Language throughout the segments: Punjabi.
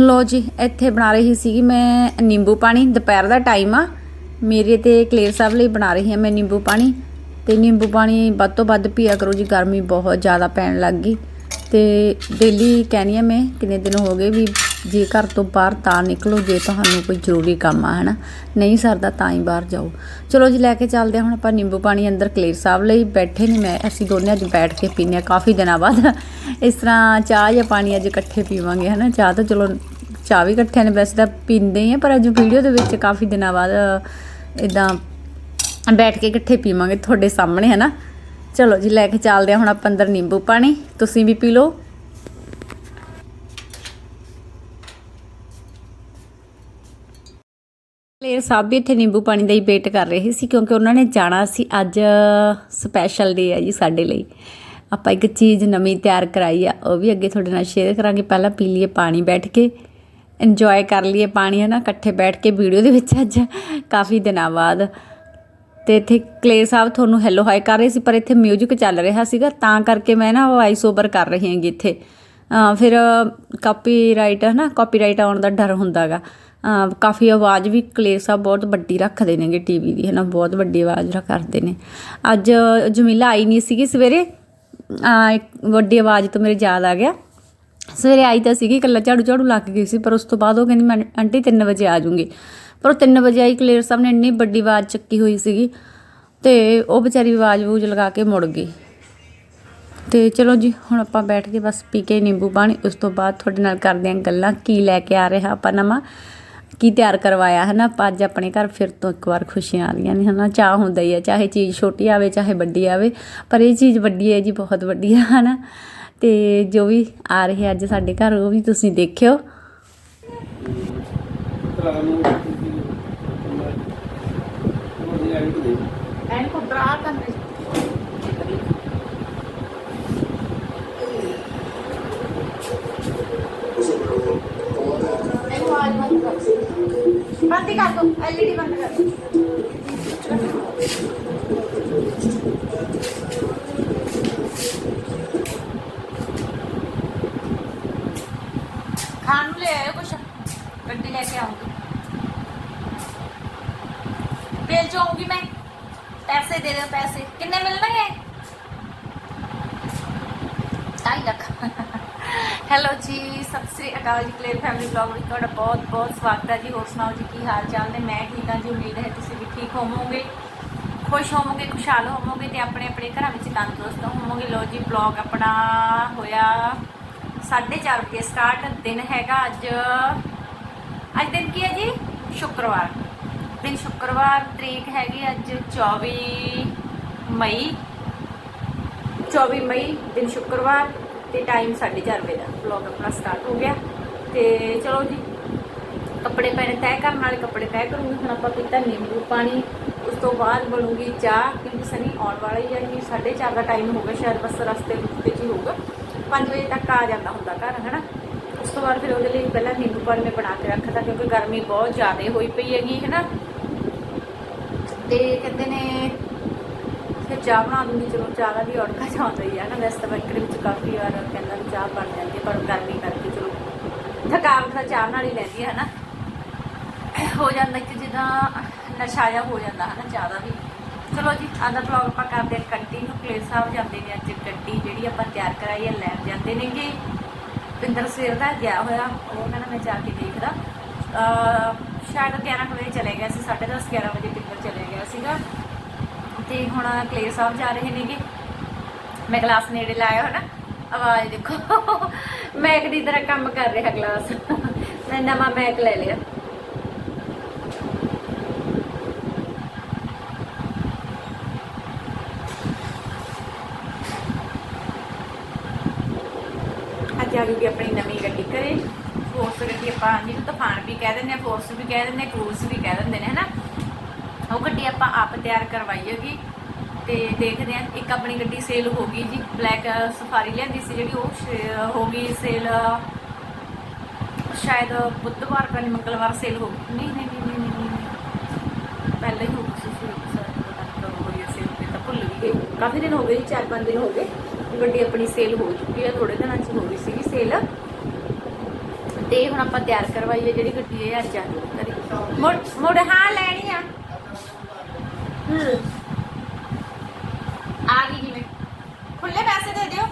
ਲੋ ਜੀ, ਇੱਥੇ ਬਣਾ ਰਹੀ ਸੀਗੀ ਮੈਂ ਨਿੰਬੂ ਪਾਣੀ, ਦੁਪਹਿਰ ਦਾ ਟਾਈਮ ਆ। ਮੇਰੇ ਤੇ ਕਲੇਰ ਸਾਹਿਬ ਲਈ ਬਣਾ ਰਹੀ ਹਾਂ ਮੈਂ ਨਿੰਬੂ ਪਾਣੀ। ਤੇ ਨਿੰਬੂ ਪਾਣੀ ਵੱਧ ਤੋਂ ਵੱਧ ਪੀਆ ਕਰੋ ਜੀ, ਗਰਮੀ ਬਹੁਤ ਜ਼ਿਆਦਾ ਪੈਣ ਲੱਗ ਗਈ। ਤੇ ਡੇਲੀ ਕਹਿੰਦੀ ਆ ਮੈਂ, ਕਿੰਨੇ ਦਿਨ ਹੋ ਗਏ ਵੀ ਜੇ ਘਰ ਤੋਂ ਬਾਹਰ ਤਾਂ ਨਿਕਲੋ ਜੇ ਤੁਹਾਨੂੰ ਕੋਈ ਜ਼ਰੂਰੀ ਕੰਮ ਆ, ਹਨਾ? ਨਹੀਂ ਸਰਦਾ ਤਾਂ ਹੀ ਬਾਹਰ ਜਾਓ। ਚਲੋ ਜੀ, ਲੈ ਕੇ ਚੱਲਦੇ ਹਾਂ। ਹੁਣ ਆਪਾਂ ਨਿੰਬੂ ਪਾਣੀ ਅੰਦਰ ਕਲੇਰ ਸਾਹਿਬ ਲਈ ਬੈਠੇ ਨੇ। ਮੈਂ, ਅਸੀਂ ਦੋਨੇ ਅੱਜ ਬੈਠ ਕੇ ਪੀਨੇ ਆ ਕਾਫੀ ਦਿਨਾਂ ਬਾਅਦ। ਇਸ ਤਰ੍ਹਾਂ ਚਾਹ ਜਾਂ ਪਾਣੀ ਅੱਜ ਇਕੱਠੇ ਪੀਵਾਂਗੇ, ਹਨਾ? ਚਾਹ ਤਾਂ ਚਲੋ, ਚਾਹ ਵੀ ਇਕੱਠਿਆਂ ਨੇ ਵੈਸੇ ਤਾਂ ਪੀਂਦੇ ਹੀ ਆ, ਪਰ ਅੱਜ ਵੀਡੀਓ ਦੇ ਵਿੱਚ ਕਾਫੀ ਦਿਨਾਂ ਬਾਅਦ ਇਦਾਂ ਬੈਠ ਕੇ ਇਕੱਠੇ ਪੀਵਾਂਗੇ ਤੁਹਾਡੇ ਸਾਹਮਣੇ ਹੈ ਨਾ ਚਲੋ ਜੀ, ਲੈ ਕੇ ਚੱਲਦੇ ਹਾਂ। ਹੁਣ ਆਪਾਂ ਅੰਦਰ ਨਿੰਬੂ ਪਾਣੀ। ਤੁਸੀਂ ਵੀ ਪੀ ਲਓ। ਕਲੇਰ ਸਾਹਿਬ ਵੀ ਇੱਥੇ ਨਿੰਬੂ ਪਾਣੀ ਦਾ ਹੀ ਵੇਟ ਕਰ ਰਹੇ ਸੀ ਕਿਉਂਕਿ ਉਹਨਾਂ ਨੇ ਜਾਣਾ ਸੀ ਅੱਜ ਸਪੈਸ਼ਲ ਡੇ ਹੈ ਜੀ ਸਾਡੇ ਲਈ। ਆਪਾਂ ਇੱਕ ਚੀਜ਼ ਨਵੀਂ ਤਿਆਰ ਕਰਾਈ ਆ, ਉਹ ਵੀ ਅੱਗੇ ਤੁਹਾਡੇ ਨਾਲ ਸ਼ੇਅਰ ਕਰਾਂਗੇ। ਪਹਿਲਾਂ ਪੀ ਲਈਏ ਪਾਣੀ ਬੈਠ ਕੇ। ਇੰਜੋਏ ਕਰ ਲਈਏ ਪਾਣੀ ਹੈ ਨਾ ਇਕੱਠੇ ਬੈਠ ਕੇ ਵੀਡੀਓ ਦੇ ਵਿੱਚ ਅੱਜ ਕਾਫੀ ਦਿਨਾਂ ਬਾਅਦ। ਤੇ ਇੱਥੇ ਕਲੇਰ ਸਾਹਿਬ ਤੁਹਾਨੂੰ ਹੈਲੋ ਹਾਈ ਕਰ ਰਹੇ ਸੀ, ਪਰ ਇੱਥੇ 뮤직 ਚੱਲ ਰਿਹਾ ਸੀਗਾ, ਤਾਂ ਕਰਕੇ ਮੈਂ ਨਾ ਵਾਇਸ ਓਵਰ ਕਰ ਰਹੀ ਹਾਂਗੀ ਇੱਥੇ। ਫਿਰ ਕਾਪੀਰਾਈਟ ਹੈ ਨਾ ਕਾਪੀਰਾਈਟ ਆਉਣ ਦਾ ਡਰ ਹੁੰਦਾਗਾ। ਕਾਫੀ ਆਵਾਜ਼ ਵੀ ਕਲੇਰ ਸਾਹਿਬ ਬਹੁਤ ਵੱਡੀ ਰੱਖਦੇ ਨੇਗੇ ਟੀਵੀ ਦੀ ਹੈ ਨਾ ਬਹੁਤ ਵੱਡੀ ਆਵਾਜ਼ ਕਰਦੇ ਨੇ। ਅੱਜ ਜਮੀਲਾ ਆਈ ਨਹੀਂ ਸੀਗੀ ਸਵੇਰੇ। ਇੱਕ ਵੱਡੀ ਆਵਾਜ਼ ਤੋਂ ਮੇਰੇ ਯਾਦ ਆ ਗਿਆ। ਸਵੇਰੇ ਆਈ ਤਾਂ ਸੀਗੀ, ਇਕੱਲਾ ਝਾੜੂ ਝਾੜੂ ਲੱਗ ਗਈ ਸੀ, ਪਰ ਉਸ ਤੋਂ ਬਾਅਦ ਉਹ ਕਹਿੰਦੀ, ਮੈਂ ਆਂਟੀ 3 ਵਜੇ ਆ ਜਾਊਂਗੀ ਪਰ ਉਹ 3 ਵਜੇ ਆਈ, ਕਲੇਰ ਸਾਹਿਬ ਨੇ ਇੰਨੀ ਵੱਡੀ ਆਵਾਜ਼ ਚੱਕੀ ਹੋਈ ਸੀਗੀ ਤੇ ਉਹ ਵਿਚਾਰੀ ਆਵਾਜ਼ ਵੂਜ ਲਗਾ ਕੇ ਮੁੜ ਗਈ। ਤੇ ਚਲੋ ਜੀ, ਹੁਣ ਆਪਾਂ ਬੈਠ ਕੇ ਬਸ ਪੀ ਕੇ ਨਿੰਬੂ ਪਾਣੀ, ਉਸ ਤੋਂ ਬਾਅਦ ਤੁਹਾਡੇ ਨਾਲ ਕਰਦੇ ਆਂ ਗੱਲਾਂ, ਕੀ ਲੈ ਕੇ ਆ ਰਿਹਾ ਆਪਾਂ ਨਵਾਂ। ਕੀ ਤਿਆਰ ਕਰਵਾਇਆ ਹੈ ਨਾ ਆਪਾਂ ਅੱਜ ਆਪਣੇ ਘਰ ਫਿਰ ਤੋਂ ਇੱਕ ਵਾਰ ਖੁਸ਼ੀਆਂ ਆ ਰਹੀਆਂ ਨੇ, ਹਨਾ? ਚਾਹ ਹੁੰਦਾ ਹੀ ਹੈ ਚਾਹੇ ਚੀਜ਼ ਛੋਟੀ ਆਵੇ, ਚਾਹੇ ਵੱਡੀ ਆਵੇ, ਪਰ ਇਹ ਚੀਜ਼ ਵੱਡੀ ਹੈ ਜੀ, ਬਹੁਤ ਵੱਡੀ ਹੈ ਹਨਾ? ਤੇ ਜੋ ਵੀ ਆ ਰਿਹਾ ਅੱਜ ਸਾਡੇ ਘਰ, ਉਹ ਵੀ ਤੁਸੀਂ ਦੇਖਿਓ ਐਨ ਕੋ ਡਰਾ ਕਰਨੇ ਬੰਦ ਕਰ ਦੋ ਐਲਈਡੀ ਬੰਦ ਕਰ ਦੋ ਖਾਣ ਨੂੰ ਲੈ ਆਇਓ ਕੁਛ ਗੱਡੀ ਲੈ ਕੇ ਆਉਂਗੀ ਬੇਲ ਚ ਆਉਂਗੀ ਮੈਂ ਪੈਸੇ ਦੇ ਦਿਓ ਪੈਸੇ ਕਿੰਨੇ ਮਿਲਣਗੇ ਢਾਈ ਲੱਖ ਹੈਲੋ ਜੀ, ਸਤਿ ਸ੍ਰੀ ਅਕਾਲ ਜੀ, ਕਲੇਰ ਫੈਮਿਲੀ ਵਲੌਗ ਵਿੱਚ ਤੁਹਾਡਾ ਬਹੁਤ ਬਹੁਤ ਸਵਾਗਤ ਹੈ ਜੀ। ਹੋਰ ਸੁਣਾਓ ਜੀ, ਕੀ ਹਾਲ ਚਾਲ ਨੇ? ਮੈਂ ਠੀਕ ਹਾਂ ਜੀ, ਉਮੀਦ ਹੈ ਤੁਸੀਂ ਵੀ ਠੀਕ ਹੋਵੋਗੇ। ਖੁਸ਼ ਹੋਵੋਗੇ, ਖੁਸ਼ਹਾਲ ਹੋਵੋਗੇ ਤੇ ਆਪਣੇ ਆਪਣੇ ਘਰਾਂ ਵਿੱਚ ਤੰਦਰੁਸਤ ਹੋਵੋਗੇ। ਲੋ ਜੀ ਵਲੌਗ ਆਪਣਾ ਹੋਇਆ 4:30 ਵਜੇ ਸਟਾਰਟ ਦਿਨ ਹੈਗਾ ਅੱਜ। ਅੱਜ ਦਿਨ ਕੀ ਹੈ ਜੀ? ਸ਼ੁੱਕਰਵਾਰ। ਦਿਨ ਸ਼ੁੱਕਰਵਾਰ, ਤਰੀਕ ਹੈਗੀ ਅੱਜ 24 ਮਈ। 24 ਮਈ, ਦਿਨ ਸ਼ੁੱਕਰਵਾਰ। ਤੇ ਟਾਈਮ 4:30 ਵਜੇ ਦਾ ਵਲੌਗ ਆਪਣਾ ਸਟਾਰਟ ਹੋ ਗਿਆ। ਤੇ ਚਲੋ ਜੀ, ਕੱਪੜੇ ਪੈਣੇ ਤੈਅ ਕਰਨ ਵਾਲੇ ਕੱਪੜੇ ਤੈਅ ਕਰੂੰਗੀ, ਹੁਣ ਆਪਾਂ ਪੀਤਾ ਨਿੰਬੂ ਪਾਣੀ, ਉਸ ਤੋਂ ਬਾਅਦ ਬਣੂਗੀ ਚਾਹ, ਕਿਉਂਕਿ ਸਨੀ ਆਉਣ ਵਾਲਾ ਹੀ ਹੈ ਕਿ 4:30 ਦਾ ਟਾਈਮ ਹੋ ਗਿਆ, ਸ਼ਾਇਦ ਬਸ ਰਸਤੇ ਵਿੱਚ ਹੀ ਹੋਊਗਾ। 5 ਵਜੇ ਤੱਕ ਆ ਜਾਂਦਾ ਹੁੰਦਾ ਘਰ, ਹਨਾ? ਉਸ ਤੋਂ ਬਾਅਦ ਫਿਰ ਉਹਦੇ ਲਈ ਪਹਿਲਾਂ ਨਿੰਬੂ ਪਾਣੀ ਮੈਂ ਬਣਾ ਕੇ ਰੱਖਦਾ, ਕਿਉਂਕਿ ਗਰਮੀ ਬਹੁਤ ਜ਼ਿਆਦਾ ਹੋਈ ਪਈ ਹੈਗੀ ਹੈ ਨਾ ਤੇ ਕਹਿੰਦੇ ਨੇ ਫਿਰ ਚਾਹ ਬਣਾ ਦੂੰਗੀ ਚਲੋ ਚਾਹ ਦਾ ਵੀ ਔੜਕਾ ਜਾਂਦਾ ਹੀ ਹੈ ਨਾ, ਵੈਸੇ ਤਾਂ ਬੈਂਕਰ ਵਿੱਚ ਕਾਫੀ ਵਾਰ ਕਹਿੰਦਾ ਵੀ ਚਾਹ ਬਣ ਜਾਂਦੀ ਹੈ ਪਰ ਗਰਮੀ ਕਰਕੇ ਚਲੋ ਥਕਾਵਟ ਤਾਂ ਚਾਹ ਨਾਲ ਹੀ ਲੈਂਦੀ ਹੈ ਨਾ ਹੋ ਜਾਂਦਾ ਕਿ ਜਿੱਦਾਂ ਨਸ਼ਾ ਜਿਹਾ ਹੋ ਜਾਂਦਾ ਹੈ ਨਾ ਚਾਹ ਦਾ ਵੀ। ਚਲੋ ਜੀ ਆਹ ਦਾ ਵਲੌਗ ਆਪਾਂ ਕਰਦੇ ਹਾਂ ਕੰਟੀਨਿਊ ਕਲੇਰ ਸਾਹਿਬ ਜਾਂਦੇ ਨੇ ਅੱਜ ਗੱਡੀ ਜਿਹੜੀ ਆਪਾਂ ਤਿਆਰ ਕਰਾਈ ਹੈ ਲੈਣ ਜਾਂਦੇ ਨੇਗੇ। ਪਿੰਦਰ ਸਵੇਰ ਦਾ ਗਿਆ ਹੋਇਆ, ਉਹ ਕਹਿੰਦਾ ਮੈਂ ਜਾ ਕੇ ਦੇਖਦਾ। ਸ਼ਾਇਦ 11 ਵਜੇ ਚਲੇ ਗਿਆ ਸੀ 10:30 11 ਵਜੇ ਪਿੰਦਰ ਚਲੇ ਗਿਆ ਸੀਗਾ। ਤੇ ਹੁਣ ਕਲੇ ਸਾਹਿਬ ਜਾ ਰਹੇ ਨੇਗੇ। ਮੈਂ ਗਲਾਸ ਨੇੜੇ ਲਾਇਆ ਹੋਣਾ ਆਵਾਜ਼ ਦੇਖੋ। ਮੈਕ ਦੀ ਤਰ੍ਹਾਂ ਕੰਮ ਕਰ ਰਿਹਾ ਗਲਾਸ। ਮੈਂ ਨਵਾਂ ਮੈਕ ਲੈ ਲਿਆ। ਅੱਜ ਆ ਗਈ ਆਪਣੀ ਨਵੀਂ ਗੱਡੀ ਕਰੇ ਫੋਰਸ ਗੱਡੀ ਆਪਾਂ, ਜਿਹਨੂੰ ਤੂਫਾਨ ਵੀ ਕਹਿ ਦਿੰਦੇ ਆ ਫੋਰਸ ਵੀ ਕਹਿ ਦਿੰਦੇ ਆ ਕਰੂਜ਼ ਵੀ ਕਹਿ ਦਿੰਦੇ ਨੇ, ਹਨਾ? ਉਹ ਗੱਡੀ ਆਪਾਂ ਆਪ ਤਿਆਰ ਕਰਵਾਈ ਹੈਗੀ ਤੇ ਦੇਖਦੇ ਆ ਇੱਕ ਆਪਣੀ ਗੱਡੀ ਸੇਲ ਹੋ ਗਈ ਜੀ। ਬਲੈਕ ਸਫਾਰੀ ਲਿਆਂਦੀ ਸੀ ਜਿਹੜੀ ਉਹ ਹੋ ਗਈ ਸੇਲ ਸ਼ਾਇਦ ਬੁੱਧਵਾਰ ਕਨੀ ਮੰਗਲਵਾਰ ਸੇਲ ਹੋ ਗਈ। ਨਹੀਂ ਨਹੀਂ ਨਹੀਂ ਨਹੀਂ, ਪਹਿਲਾਂ ਹੀ ਹੋ ਗਈ ਸੀ ਹੈ ਤੇ ਭੁੱਲ ਗਈ। ਕਾਫੀ ਦਿਨ ਹੋ ਗਏ 4-5 ਦਿਨ ਹੋ ਗਏ ਗੱਡੀ ਆਪਣੀ ਸੇਲ ਹੋ ਚੁੱਕੀ ਹੈ ਥੋੜੇ ਦਿਨਾਂ ਚ ਹੋ ਗਈ ਸੀਗੀ ਸੇਲ ਤੇ ਹੁਣ ਆਪਾਂ ਤਿਆਰ ਕਰਵਾਈਏ ਜਿਹੜੀ ਗੱਡੀ ਇਹ ਅੱਜ ਆ। ਮੁੜ ਮੁੜ ਹਾਂ ਲੈਣੀ ਆ। ਆ ਗਈ ਜਿਵੇਂ ਖੁੱਲੇ ਪੈਸੇ ਦੇ ਦਿਓ।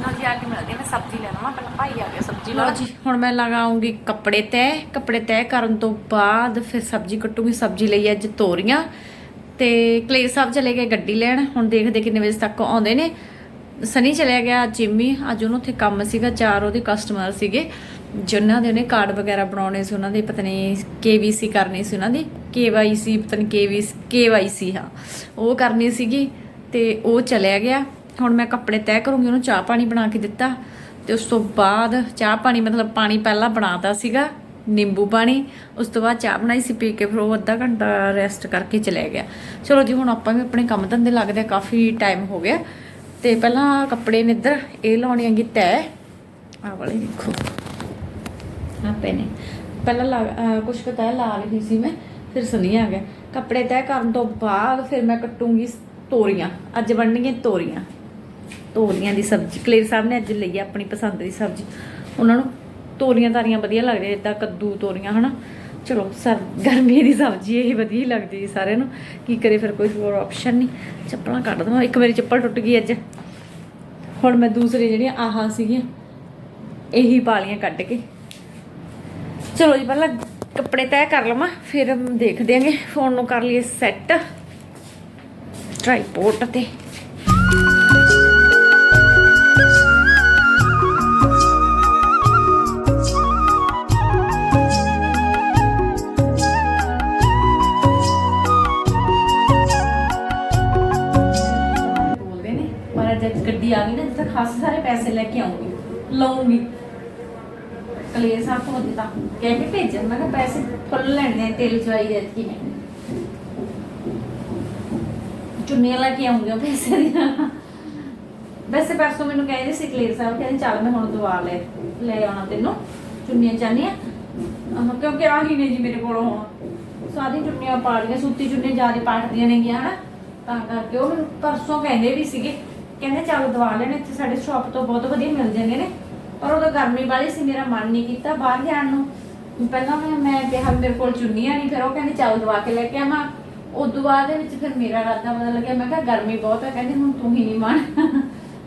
ਲਓ ਜੀ ਆ ਕੇ ਮਿਲਦੇ ਮੈਂ ਸਬਜ਼ੀ ਲੈਣਾ ਵਾ ਪਹਿਲਾਂ ਭਾਈ ਆ ਗਿਆ ਸਬਜ਼ੀ ਲਓ ਜੀ ਹੁਣ ਮੈਂ ਲਗਾਉਂਗੀ ਕੱਪੜੇ ਤੈਅ। ਕੱਪੜੇ ਤੈਅ ਕਰਨ ਤੋਂ ਬਾਅਦ ਫਿਰ ਸਬਜ਼ੀ ਕੱਟੂਗੀ। ਸਬਜ਼ੀ ਲਈ ਅੱਜ ਤੋਰੀਆਂ। ਤੇ ਕਲੇਰ ਸਾਹਿਬ ਚਲੇ ਗਏ ਗੱਡੀ ਲੈਣ। ਹੁਣ ਦੇਖਦੇ ਕਿੰਨੇ ਵਜੇ ਤੱਕ ਆਉਂਦੇ ਨੇ। ਸਨੀ ਚਲਿਆ ਗਿਆ ਜਿੰਮੀ। ਅੱਜ ਉਹਨੂੰ ਉੱਥੇ ਕੰਮ ਸੀਗਾ ਚਾਰ ਉਹਦੇ ਕਸਟਮਰ ਸੀਗੇ। ਜਿਨ੍ਹਾਂ ਦੇ ਉਹਨੇ ਕਾਰਡ ਵਗੈਰਾ ਬਣਾਉਣੇ ਸੀ ਉਹਨਾਂ ਦੇ ਪਤਾ ਨਹੀਂ ਕੇਵੀਸੀ ਕਰਨੀ ਸੀ ਉਹਨਾਂ ਦੀ ਕੇਵਾਈਸੀ ਪਤਾ ਨਹੀਂ ਕੇਵੀਸੀ ਕੇਵਾਈਸੀ ਹਾਂ। ਉਹ ਕਰਨੀ ਸੀਗੀ ਤੇ ਉਹ ਚਲਿਆ ਗਿਆ। ਹੁਣ ਮੈਂ ਕੱਪੜੇ ਤੈਅ ਕਰੂੰਗੀ ਉਹਨੂੰ ਚਾਹ ਪਾਣੀ ਬਣਾ ਕੇ ਦਿੱਤਾ। ਤੇ ਉਸ ਤੋਂ ਬਾਅਦ ਚਾਹ ਪਾਣੀ ਮਤਲਬ ਪਾਣੀ ਪਹਿਲਾਂ ਬਣਾਤਾ ਸੀਗਾ ਨਿੰਬੂ ਪਾਣੀ ਉਸ ਤੋਂ ਬਾਅਦ ਚਾਹ ਬਣਾਈ ਸੀ ਪੀ ਕੇ ਫਿਰ ਉਹ ਅੱਧਾ ਘੰਟਾ ਰੈਸਟ ਕਰਕੇ ਚਲੇ ਗਿਆ। ਚਲੋ ਜੀ ਹੁਣ ਆਪਾਂ ਵੀ ਆਪਣੇ ਕੰਮ ਧੰਦੇ ਲੱਗਦੇ ਆ, ਕਾਫੀ ਟਾਈਮ ਹੋ ਗਿਆ। ਤੇ ਪਹਿਲਾਂ ਕੱਪੜੇ ਨੇ ਇੱਧਰ ਇਹ ਲਾਉਣੀ ਹੈਗੀ ਤੈਅ। ਆ ਵਾਲੇ ਦੇਖੋ। ਆਪੇ ਨੇ। ਪਹਿਲਾਂ ਲਾ ਕੁਛ ਕੁ ਤੈਅ ਲਾ ਰਹੀ ਸੀ ਮੈਂ, ਫਿਰ ਸਨੀ ਆ ਗਿਆ। ਕੱਪੜੇ ਤੈਅ ਕਰਨ ਤੋਂ ਬਾਅਦ ਫਿਰ ਮੈਂ ਕੱਟੂੰਗੀ ਤੋਰੀਆਂ। ਅੱਜ ਬਣਨਗੀਆਂ ਤੋਰੀਆਂ। ਤੋਰੀਆਂ ਦੀ ਸਬਜ਼ੀ। ਕਲੇਰ ਸਾਹਿਬ ਨੇ ਅੱਜ ਲਈ ਆ ਆਪਣੀ ਪਸੰਦ ਦੀ ਸਬਜ਼ੀ। ਉਹਨਾਂ ਨੂੰ ਤੋਰੀਆਂ ਤਾਰੀਆਂ ਵਧੀਆ ਲੱਗਦੀਆਂ, ਜਿੱਦਾਂ ਕੱਦੂ ਤੋਰੀਆਂ, ਹਨਾ। ਚਲੋ, ਸਰ, ਗਰਮੀ ਦੀ ਸਬਜ਼ੀ ਇਹ ਵਧੀਆ ਲੱਗਦੀ ਜੀ ਸਾਰਿਆਂ ਨੂੰ। ਕੀ ਕਰੇ ਫਿਰ ਕੋਈ ਹੋਰ ਆਪਸ਼ਨ ਨਹੀਂ। ਚੱਪਲਾਂ ਕੱਢ ਦਵਾਂ। ਇੱਕ ਮੇਰੀ ਚੱਪਲ ਟੁੱਟ ਗਈ ਅੱਜ। ਹੁਣ ਮੈਂ ਦੂਸਰੀ ਜਿਹੜੀਆਂ ਆਹਾਂ ਸੀਗੀਆਂ, ਇਹੀ ਪਾਲੀਆਂ ਕੱਢ ਕੇ। ਚਲੋ ਜੀ, ਪਹਿਲਾਂ ਕੱਪੜੇ ਤੈਅ ਕਰ ਲਵਾਂ, ਫਿਰ ਦੇਖਦੇ ਆਂਗੇ ਫੋਨ ਨੂੰ ਕਰ ਲਈਏ ਸੈੱਟ ਟ੍ਰਾਈਪੋਰਟ ਤੇ। ਬੋਲਦੇ ਨੇ ਪਰ ਗੱਡੀ ਆ ਗਈ ਨਾ, ਜਿੱਥੇ ਖਾਸ ਸਾਰੇ ਪੈਸੇ ਲੈ ਕੇ ਆਉਂਗੀ। ਲਵਾਂਗੀ ਕਲੀਅਰ ਸਾਫ਼ ਹੋ ਦਿੱਤਾ ਕਹਿ ਕੇ ਭੇਜਣ ਮੈਂ ਕਿਹਾ ਪੈਸੇ ਫੁੱਲ ਲੈਣੇ ਆ, ਤੇਲ ਚਵਾਈ ਦੇ ਕੀ ਮੈਂ ਚੁੰਨੀਆਂ ਲੈ ਕੇ ਆਉਂਗੀ ਪੈਸੇ ਦੀਆਂ। ਵੈਸੇ ਪਰਸੋਂ ਮੈਨੂੰ ਕਹਿੰਦੇ ਸੀ ਕਲੀਅਰ ਸਾਹਿਬ ਕਹਿੰਦੇ ਚੱਲ ਮੈਂ ਹੁਣ ਦਵਾ ਲੈ ਲੈ ਆਉਣਾ ਤੈਨੂੰ। ਚੁੰਨੀਆਂ ਚਾਹੀਆਂ ਆਹ, ਕਿਉਂਕਿ ਆਹੀ ਨੇ ਜੀ ਮੇਰੇ ਕੋਲ ਹੁਣ ਸਾਰੀ ਚੁੰਨੀਆਂ ਪਾ ਲਈਆਂ ਸੂਤੀ ਚੁੰਨੀਆਂ ਜ਼ਿਆਦਾ ਪਾਟਦੀਆਂ ਨੇਗੀਆਂ ਹਨਾ। ਤਾਂ ਕਰਕੇ ਉਹ ਮੈਨੂੰ ਪਰਸੋਂ ਕਹਿੰਦੇ ਵੀ ਸੀਗੇ ਕਹਿੰਦੇ ਚੱਲ ਦਵਾ ਲੈਣੇ ਇੱਥੇ ਸਾਡੇ ਸ਼ਾਪ ਤੋਂ ਬਹੁਤ ਵਧੀਆ ਮਿਲ ਜਾਂਦੇ ਨੇ। ਪਰ ਉਦੋਂ ਗਰਮੀ ਵਾਲੀ ਸੀ, ਮੇਰਾ ਮਨ ਨਹੀਂ ਕੀਤਾ ਬਾਹਰ ਜਾਣ ਨੂੰ। ਪਹਿਲਾਂ ਮੈਂ ਮੈਂ ਕਿਹਾ ਮੇਰੇ ਕੋਲ ਚੁੰਨੀਆਂ ਨਹੀਂ, ਫਿਰ ਉਹ ਕਹਿੰਦੇ ਚੱਲ ਦਵਾ ਕੇ ਲੈ ਕੇ ਆਵਾਂ। ਉਦੋਂ ਬਾਅਦ ਦੇ ਵਿੱਚ ਫਿਰ ਮੇਰਾ ਰਾਦਾ ਬਦਲ ਗਿਆ ਮੈਂ ਕਿਹਾ ਗਰਮੀ ਬਹੁਤ ਹੈ, ਕਹਿੰਦੇ ਹੁਣ ਤੂੰ ਹੀ ਨਹੀਂ ਮੰਨ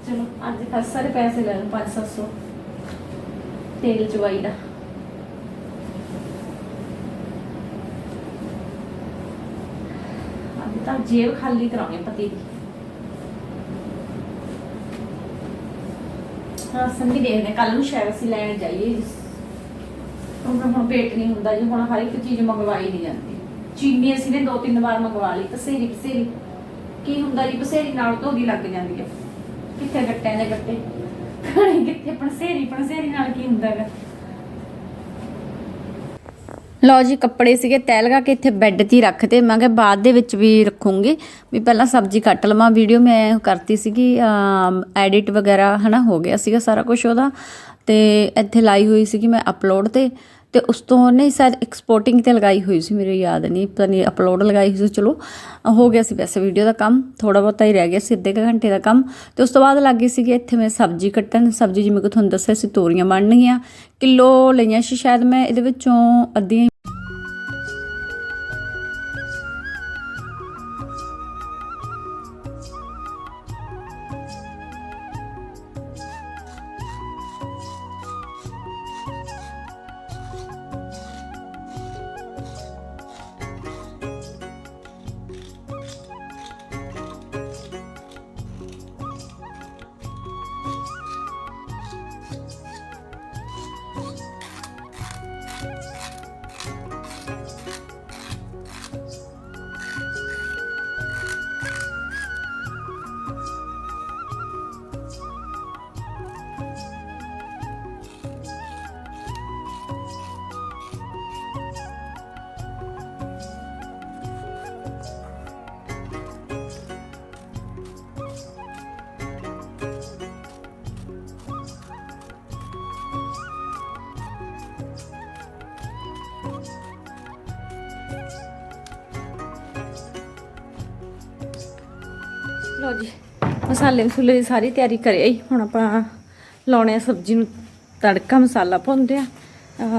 ਚਲੋ, ਅੱਜ ਖਾਸ ਸਾਰੇ ਪੈਸੇ ਲੈ ਲਓ 5-700 ਤੇਲ ਚਵਾਈ ਦਾ। ਅੱਜ ਤਾਂ ਜੇਬ ਖਾਲੀ ਕਰਾਉਣੀ ਪਤੀ ਦੀ ਹਾਂ ਸੰਦੀ ਦੇਖਦੇ ਕੱਲ ਨੂੰ ਸ਼ਾਇਦ ਅਸੀਂ ਲੈਣ ਜਾਈਏ। ਕਿਉਂਕਿ ਹੁਣ ਪੇਟ ਨਹੀਂ ਹੁੰਦਾ ਜੀ। ਹੁਣ ਹਰ ਇੱਕ ਚੀਜ਼ ਮੰਗਵਾਈ ਨਹੀਂ ਜਾਂਦੀ। ਚੀਨੀ ਅਸੀਂ ਨੇ ਦੋ ਤਿੰਨ ਵਾਰ ਮੰਗਵਾ ਲਈ। ਪਸੇਰੀ ਪਸੇਰੀ। ਕੀ ਹੁੰਦਾ ਜੀ? ਪਸੇਰੀ ਨਾਲ ਧੋਦੀ ਲੱਗ ਜਾਂਦੀ ਹੈ ਕਿੱਥੇ ਗੱਟਿਆਂ ਦੇ ਗੱਟੇ? ਕਿੱਥੇ? ਪਣਸੇਰੀ ਪਣਸੇਰੀ ਨਾਲ ਕੀ ਹੁੰਦਾ ਹੈਗਾ ਲਓ ਜੀ, ਕੱਪੜੇ ਸੀਗੇ ਤੈਅ ਲਗਾ ਕੇ ਇੱਥੇ ਬੈੱਡ 'ਤੇ ਹੀ ਰੱਖਤੇ। ਮੈਂ ਕਿਹਾ ਬਾਅਦ ਦੇ ਵਿੱਚ ਵੀ ਰੱਖੂੰਗੀ। ਵੀ ਪਹਿਲਾਂ ਸਬਜ਼ੀ ਕੱਟ ਲਵਾਂ। ਵੀਡੀਓ ਮੈਂ ਉਹ ਕਰਤੀ ਸੀਗੀ ਐਡਿਟ ਵਗੈਰਾ, ਹਨਾ, ਹੋ ਗਿਆ ਸੀਗਾ ਸਾਰਾ ਕੁਝ ਉਹਦਾ। ਤੇ ਇੱਥੇ ਲਾਈ ਹੋਈ ਸੀਗੀ ਮੈਂ ਅਪਲੋਡ ਤੇ। ਤੇ ਉਸ ਤੋਂ ਨਹੀਂ, ਸ਼ਾਇਦ ਐਕਸਪੋਰਟਿੰਗ ਤੇ ਲਗਾਈ ਹੋਈ ਸੀ, ਮੇਰੇ ਯਾਦ ਨਹੀਂ। ਪਤਾ ਨਹੀਂ ਅਪਲੋਡ ਲਗਾਈ ਹੋਈ ਸੀ, ਚਲੋ। ਹੋ ਗਿਆ ਸੀ ਵੈਸੇ ਵੀਡੀਓ ਦਾ ਕੰਮ। ਥੋੜਾ ਬਹੁਤਾ ਹੀ ਰਹਿ ਗਿਆ ਸੀ, ਅੱਧੇ ਕੁ ਘੰਟੇ ਦਾ ਕੰਮ। ਤੇ ਉਸ ਤੋਂ ਬਾਅਦ ਲੱਗੀ ਸੀਗੀ ਇੱਥੇ ਮੈਂ ਸਬਜ਼ੀ ਕੱਟਣ। ਸਬਜ਼ੀ ਜਿਵੇਂ ਕਿ ਤੁਹਾਨੂੰ ਦੱਸਿਆ ਸੀ, ਤੋਰੀਆਂ ਬਣਨਗੀਆਂ। ਕਿਲੋ ਲਈਆਂ ਸੀ, ਸ਼ਾਇਦ ਮੈਂ ਇਹਦੇ ਵਿੱਚੋਂ ਅੱਧੀਆਂ ਲੋ ਜੀ, ਮਸਾਲੇ ਮਸੂਲੇ ਦੀ ਸਾਰੀ ਤਿਆਰੀ ਕਰਿਆ ਹੀ ਹੁਣ ਆਪਾਂ ਲਾਉਣੇ ਆ ਸਬਜ਼ੀ ਨੂੰ ਤੜਕਾ, ਮਸਾਲਾ ਭੁੰਨਦੇ ਆ।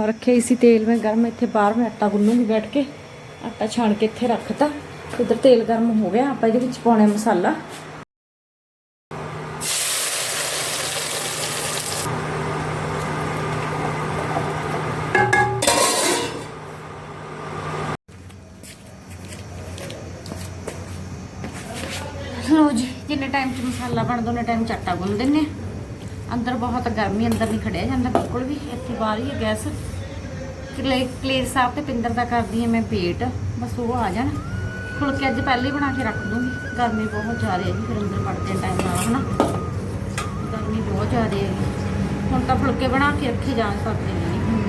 ਰੱਖਿਆ ਹੀ ਸੀ ਤੇਲ ਮੈਂ ਗਰਮ, ਇੱਥੇ ਬਾਹਰ ਮੈਂ ਆਟਾ ਗੁੰਨੂਗੀ ਬੈਠ ਕੇ। ਆਟਾ ਛਾਣ ਕੇ ਇੱਥੇ ਰੱਖਤਾ। ਇਧਰ ਤੇਲ ਗਰਮ ਹੋ ਗਿਆ, ਆਪਾਂ ਇਹਦੇ ਵਿੱਚ ਪਾਉਣੇ ਮਸਾਲਾ ਲੋ ਜੀ ਜਿੰਨੇ ਟਾਈਮ ਚ ਦੋਨੇ ਟਾਈਮ ਚ ਗੁੰਨ ਦਿੰਨੇ ਆ। ਅੰਦਰ ਬਹੁਤ ਗਰਮੀ, ਅੰਦਰ ਨਹੀਂ ਖੜਿਆ ਜਾਂਦਾ, ਬਿਲਕੁਲ ਵੀ। ਇੱਥੇ ਬਾਹਰ ਹੀ ਹੈ ਗੈਸ। ਕਲੇ ਕਲੀਰ ਸਾਹਿਬ ਤੇ ਪਿੰਦਰ ਦਾ ਕਰਦੀ ਹਾਂ ਮੈਂ ਪੇਟ। ਬਸ ਉਹ ਆ ਜਾਣ। ਫੁਲਕੇ ਅੱਜ ਪਹਿਲੇ ਹੀ ਬਣਾ ਕੇ ਰੱਖ ਦੂੰਗੀ। ਗਰਮੀ ਬਹੁਤ ਜ਼ਿਆਦਾ ਹੈ ਜੀ ਫਿਰ ਅੰਦਰ ਵੜਦੇ ਟਾਈਮ ਨਾਲ, ਹਨਾ? ਗਰਮੀ ਬਹੁਤ ਜ਼ਿਆਦਾ ਹੈ ਹੁਣ ਤਾਂ ਫੁਲਕੇ ਬਣਾ ਕੇ ਰੱਖੇ ਜਾ ਸਕਦੇ ਨਹੀਂ ਹੁਣ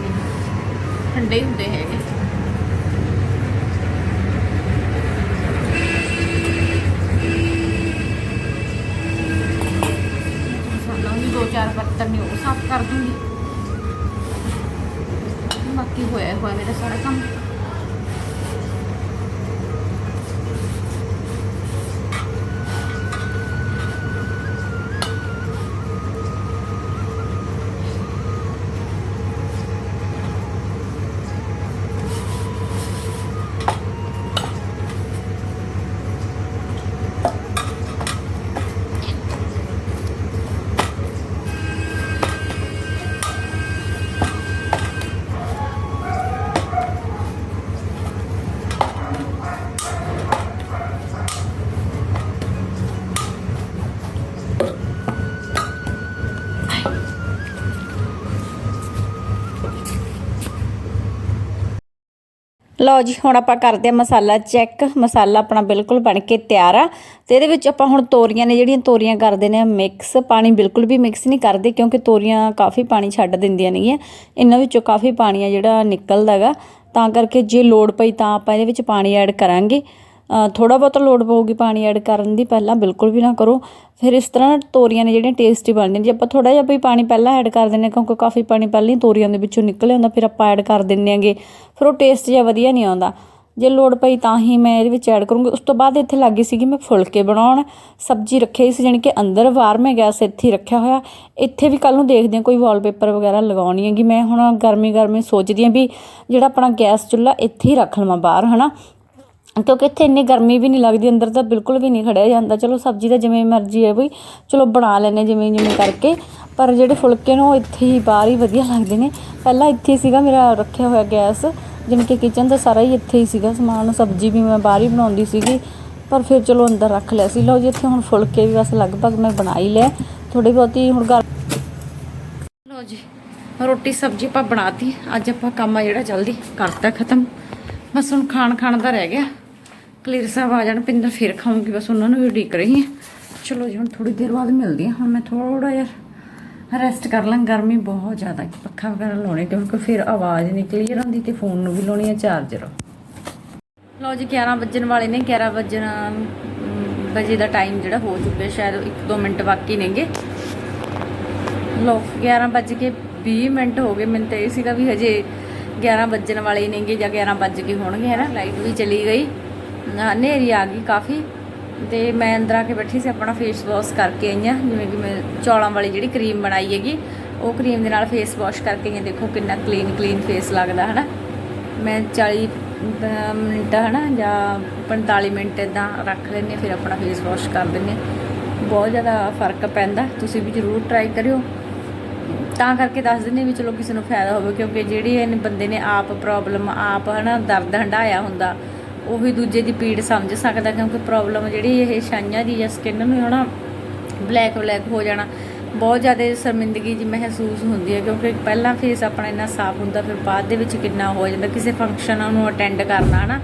ਠੰਡੇ ਹੀ ਹੁੰਦੇ ਹੈਗੇ ਮਸਾਲਾ ਵੀ ਦੋ ਚਾਰ ਬਰਤਨ ਨੇ ਉਹ ਸਾਫ਼ ਕਰ ਦੂੰਗੀ। ਬਾਕੀ ਹੋਇਆ ਹੋਇਆ ਮੇਰਾ ਸਾਰਾ ਕੰਮ। ਲਓ ਜੀ, ਹੁਣ ਆਪਾਂ ਕਰਦੇ ਆ ਮਸਾਲਾ ਚੈੱਕ ਮਸਾਲਾ ਆਪਣਾ ਬਿਲਕੁਲ ਬਣ ਕੇ ਤਿਆਰ ਆ ਤੇ ਇਹਦੇ ਵਿੱਚ ਆਪਾਂ ਹੁਣ ਤੋਰੀਆਂ ਨੇ ਜਿਹੜੀਆਂ ਤੋਰੀਆਂ ਕਰਦੇ ਨੇ ਮਿਕਸ ਪਾਣੀ ਬਿਲਕੁਲ ਵੀ ਮਿਕਸ ਨਹੀਂ ਕਰਦੇ ਕਿਉਂਕਿ ਤੋਰੀਆਂ ਕਾਫੀ ਪਾਣੀ ਛੱਡ ਦਿੰਦੀਆਂ ਨੇਗੀਆਂ। ਇਹਨਾਂ ਵਿੱਚੋਂ ਕਾਫੀ ਪਾਣੀ ਆ ਜਿਹੜਾ ਨਿਕਲਦਾ ਹੈਗਾ। ਤਾਂ ਕਰਕੇ ਜੇ ਲੋੜ ਪਈ ਤਾਂ ਆਪਾਂ ਇਹਦੇ ਵਿੱਚ ਪਾਣੀ ਐਡ ਕਰਾਂਗੇ। ਥੋੜਾ ਬਹੁਤਾ ਲੋੜ ਪਊਗੀ ਪਾਣੀ ਐਡ ਕਰਨ ਦੀ, ਪਹਿਲਾਂ ਬਿਲਕੁਲ ਵੀ ਨਾ ਕਰੋ। ਫਿਰ ਇਸ ਤਰ੍ਹਾਂ ਤੋਰੀਆਂ ਨੇ ਜਿਹੜੀਆਂ ਟੇਸਟੀ ਬਣਦੀਆਂ ਜੇ ਆਪਾਂ ਥੋੜਾ ਜਿਹਾ ਵੀ ਪਾਣੀ ਪਹਿਲਾਂ ਐਡ ਕਰ ਦਿੰਨੇ ਕਿਉਂਕਿ ਕਾਫੀ ਪਾਣੀ ਪਹਿਲਾਂ ਹੀ ਤੋਰੀਆਂ ਦੇ ਵਿੱਚੋਂ ਨਿਕਲ ਆਉਂਦਾ ਫਿਰ ਆਪਾਂ ਐਡ ਕਰ ਦਿੰਨੇ ਆਂਗੇ ਫਿਰ ਉਹ ਟੇਸਟ ਜਿਹਾ ਵਧੀਆ ਨਹੀਂ ਆਉਂਦਾ। ਜੇ ਲੋੜ ਪਈ ਤਾਂ ਹੀ ਮੈਂ ਇਹਦੇ ਵਿੱਚ ਐਡ ਕਰੂੰਗੀ। ਉਸ ਤੋਂ ਬਾਅਦ ਇੱਥੇ ਲੱਗੀ ਸੀਗੀ ਮੈਂ ਫੁਲਕੇ ਬਣਾਉਣ। ਸਬਜ਼ੀ ਰੱਖੀ ਸੀ, ਜਾਣੀ ਕਿ ਅੰਦਰ ਬਾਹਰ ਮੈਂ ਗੈਸ ਇੱਥੇ ਹੀ ਰੱਖਿਆ ਹੋਇਆ। ਇੱਥੇ ਵੀ ਕੱਲ ਨੂੰ ਦੇਖਦੇ ਹਾਂ, ਕੋਈ ਵਾਲਪੇਪਰ ਵਗੈਰਾ ਲਗਾਉਣੀ ਹੈਗੀ। ਮੈਂ ਹੁਣ ਗਰਮੀ ਗਰਮੀ ਸੋਚਦੀ ਹਾਂ ਵੀ ਜਿਹੜਾ ਆਪਣਾ ਗੈਸ ਚੁੱਲ੍ਹਾ ਇੱਥੇ ਹੀ ਰੱਖ ਲਵਾਂ ਬਾਹਰ, ਹਨਾ? ਕਿਉਂਕਿ ਇੱਥੇ ਇੰਨੀ ਗਰਮੀ ਵੀ ਨਹੀਂ ਲੱਗਦੀ, ਅੰਦਰ ਤਾਂ ਬਿਲਕੁਲ ਵੀ ਨਹੀਂ ਖੜਿਆ ਜਾਂਦਾ। ਚਲੋ ਸਬਜ਼ੀ ਦਾ ਜਿਵੇਂ ਮਰਜ਼ੀ ਹੈ ਬਈ, ਚਲੋ ਬਣਾ ਲੈਨੇ ਜਿਵੇਂ ਜਿਵੇਂ ਕਰਕੇ। ਪਰ ਜਿਹੜੇ ਫੁਲਕੇ ਨੇ ਉਹ ਇੱਥੇ ਹੀ ਬਾਹਰ ਹੀ ਵਧੀਆ ਲੱਗਦੇ ਨੇ। ਪਹਿਲਾਂ ਇੱਥੇ ਹੀ ਸੀਗਾ ਮੇਰਾ ਰੱਖਿਆ ਹੋਇਆ ਗੈਸ ਜਿਵੇਂ ਕਿ ਕਿਚਨ ਦਾ ਸਾਰਾ ਹੀ ਇੱਥੇ ਹੀ ਸੀਗਾ ਸਮਾਨ, ਸਬਜ਼ੀ ਵੀ ਮੈਂ ਬਾਹਰ ਹੀ ਬਣਾਉਂਦੀ ਸੀਗੀ। ਪਰ ਫਿਰ ਚਲੋ ਅੰਦਰ ਰੱਖ ਲਿਆ ਸੀ। ਲਓ ਜੀ, ਇੱਥੇ ਹੁਣ ਫੁਲਕੇ ਵੀ ਬਸ ਲਗਭਗ ਮੈਂ ਬਣਾ ਹੀ ਲਿਆ। ਥੋੜੀ ਬਹੁਤੀ ਹੁਣ ਗੱਲ ਲਓ ਜੀ, ਰੋਟੀ ਸਬਜ਼ੀ ਆਪਾਂ ਬਣਾਤੀ। ਅੱਜ ਆਪਾਂ ਕੰਮ ਆ ਜਿਹੜਾ ਜਲਦੀ ਕਰਤਾ ਖਤਮ। ਬਸ ਹੁਣ ਖਾਣ ਖਾਣ ਦਾ ਰਹਿ ਗਿਆ। ਕਲੀਰ ਸਾਹਿਬ ਆ ਜਾਣ, ਪਿੰਦਰ ਫਿਰ ਖਾਉਂਗੀ ਬਸ ਉਹਨਾਂ ਨੂੰ ਵੀ ਉਡੀਕ ਰਹੀ ਹਾਂ। ਚਲੋ ਜੀ, ਹੁਣ ਥੋੜੀ ਦੇਰ ਬਾਅਦ ਮਿਲਦੀ ਹਾਂ। ਹੁਣ ਮੈਂ ਥੋੜਾ ਯਾਰ ਰੈਸਟ ਕਰ ਲਾਂ, ਗਰਮੀ ਬਹੁਤ ਜ਼ਿਆਦਾ ਹੈ। ਪੱਖਾ ਵਗੈਰਾ ਲਾਉਣੇ, ਕਿਉਂਕਿ ਫਿਰ ਆਵਾਜ਼ ਨਹੀਂ ਕਲੀਅਰ ਆਉਂਦੀ ਤੇ ਫੋਨ ਨੂੰ ਵੀ ਲਾਉਣੀ ਹੈ ਚਾਰਜਰ ਲਓ ਜੀ 11 ਵੱਜਣ ਵਾਲੇ ਨੇ 11 ਵੱਜਣ ਵਜੇ ਦਾ ਟਾਈਮ ਜਿਹੜਾ ਹੋ ਚੁੱਕਿਆ ਸ਼ਾਇਦ 1-2 ਮਿੰਟ ਬਾਕੀ ਨੇਗੇ। ਲੋ 11 ਵੱਜ ਕੇ 20 ਮਿੰਟ ਹੋ ਗਏ। ਮੈਨੂੰ ਤਾਂ ਇਹ ਸੀਗਾ ਵੀ ਹਜੇ 11 ਵੱਜਣ ਵਾਲੇ ਨੇਗੇ ਜਾਂ 11 ਵੱਜ ਕੇ ਹੋਣਗੇ ਹੈ ਨਾ ਲਾਈਟ ਵੀ ਚਲੀ ਗਈ। ਹਨੇਰੀ ਆ ਗਈ ਕਾਫੀ। ਤੇ ਮੈਂ ਅੰਦਰ ਆ ਕੇ ਬੈਠੀ ਸੀ, ਆਪਣਾ ਫੇਸ ਵਾਸ਼ ਕਰਕੇ ਆਈ ਹਾਂ। ਜਿਵੇਂ ਕਿ ਮੈਂ ਚੌਲਾਂ ਵਾਲੀ ਜਿਹੜੀ ਕਰੀਮ ਬਣਾਈ ਹੈਗੀ, ਉਹ ਕਰੀਮ ਦੇ ਨਾਲ ਫੇਸ ਵਾਸ਼ ਕਰਕੇ ਆਈ ਦੇਖੋ ਕਿੰਨਾ ਕਲੀਨ ਕਲੀਨ ਫੇਸ ਲੱਗਦਾ ਹੈ ਨਾ ਮੈਂ 40 ਅਹ ਮਿੰਟ, ਹਨਾ? ਜਾਂ 45 ਮਿੰਟ ਇਦਾਂ ਰੱਖ ਲੈਂਦੇ ਫਿਰ ਆਪਣਾ ਫੇਸ ਵਾਸ਼ ਕਰ ਦਿੰਦੇ ਹਾਂ। ਬਹੁਤ ਜ਼ਿਆਦਾ ਫ਼ਰਕ ਪੈਂਦਾ। ਤੁਸੀਂ ਵੀ ਜ਼ਰੂਰ ਟਰਾਈ ਕਰਿਓ। ਤਾਂ ਕਰਕੇ ਦੱਸ ਦਿੰਦੇ ਵੀ ਚਲੋ ਕਿਸੇ ਨੂੰ ਫਾਇਦਾ ਹੋਵੇ, ਕਿਉਂਕਿ ਜਿਹੜੀ ਇਹ ਬੰਦੇ ਨੇ ਆਪ ਪ੍ਰੋਬਲਮ ਆਪ ਹਨਾ ਦਰਦ ਹੰਡਾਇਆ ਹੁੰਦਾ, ਉਹੀ ਦੂਜੇ ਦੀ ਪੀੜ ਸਮਝ ਸਕਦਾ, ਕਿਉਂਕਿ ਪ੍ਰੋਬਲਮ ਜਿਹੜੀ ਇਹ ਛਾਈਆਂ ਦੀ ਜਾਂ ਸਕਿਨ ਨੂੰ ਹਨਾ ਬਲੈਕ ਬਲੈਕ ਹੋ ਜਾਣਾ, ਬਹੁਤ ਜ਼ਿਆਦਾ ਸ਼ਰਮਿੰਦਗੀ ਜੀ ਮਹਿਸੂਸ ਹੁੰਦੀ ਹੈ, ਕਿਉਂਕਿ ਪਹਿਲਾਂ ਫੇਸ ਆਪਣਾ ਇੰਨਾ ਸਾਫ਼ ਹੁੰਦਾ, ਫਿਰ ਬਾਅਦ ਦੇ ਵਿੱਚ ਕਿੰਨਾ ਹੋ ਜਾਂਦਾ, ਕਿਸੇ ਫੰਕਸ਼ਨ ਨੂੰ ਅਟੈਂਡ ਕਰਨਾ ਹਨਾ,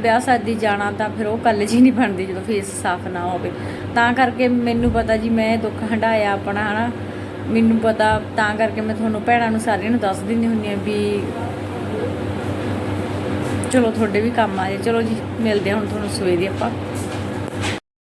ਵਿਆਹ ਸ਼ਾਦੀ ਜਾਣਾ ਤਾਂ ਫਿਰ ਉਹ ਕੱਲ ਜੀ ਨਹੀਂ ਬਣਦੀ ਜਦੋਂ ਫੇਸ ਸਾਫ਼ ਨਾ ਹੋਵੇ। ਤਾਂ ਕਰਕੇ ਮੈਨੂੰ ਪਤਾ ਜੀ ਮੈਂ ਦੁੱਖ ਹੰਡਾਇਆ ਆਪਣਾ ਹਨਾ ਮੈਨੂੰ ਪਤਾ, ਤਾਂ ਕਰਕੇ ਮੈਂ ਤੁਹਾਨੂੰ ਭੈਣਾਂ ਨੂੰ ਸਾਰਿਆਂ ਨੂੰ ਦੱਸ ਦਿੰਦੀ ਹੁੰਦੀ ਆ ਵੀ ਚਲੋ ਤੁਹਾਡੇ ਵੀ ਕੰਮ ਆ ਜਾਏ। ਚਲੋ ਜੀ, ਮਿਲਦੇ ਹਾਂ ਹੁਣ ਤੁਹਾਨੂੰ ਸਵੇਰੇ ਆਪਾਂ।